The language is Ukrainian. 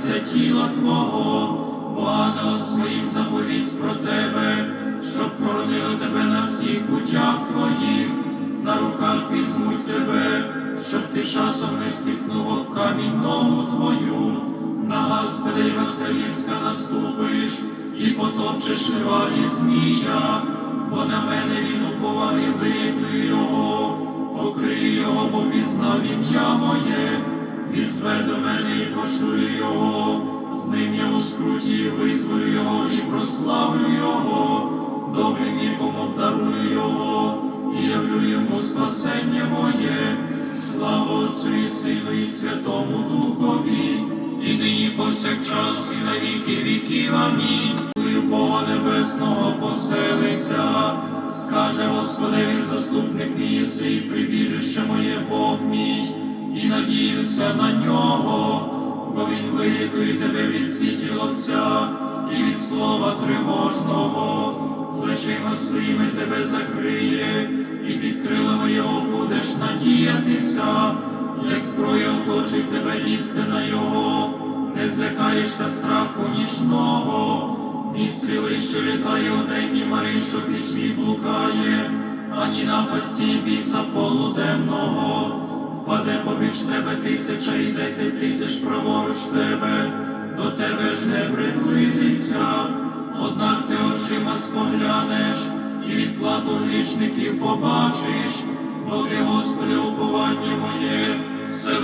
торкнеться тіла Твого, бо ангел своїм заповість про тебе, щоб хоронили тебе на всіх путях Твоїх, на руках візьмуть тебе, щоб ти часом не спіткнув об камінь ногу Твою, на Господа й Василіска наступиш, і потопчеш льва і змія, бо на мене він уповав і вирятую його, покрий його, бо пізнав ім'я моє, візве до мене і пошую його, з ним я у скруті визволю його і прославлю його, добрим віком обдарую його, і явлю йому спасення моє, слава Отцю і Сину, і Святому Духові, і нині повсякчас, і на віки віків. Амінь. Бога Небесного поселиться, скаже Господеві заступник мій і прибіжище моє Бог мій, і на нього, бо він вирятує тебе від сіті і від слова тривожного, плечима своїми тебе закриє, і під крилами його будеш надіятися, як зброя оточить тебе істина його, не злякаєшся страху нічного, ні стріли, що літає у день, мари, що пітьмі блукає, ані напасті біса полуденного. Впаде поміж тебе тисяча і десять тисяч праворуч тебе, до тебе ж не приблизиться, однак ти очима споглянеш, і відплату грішників побачиш, бо ти, Господи, уповання моє, все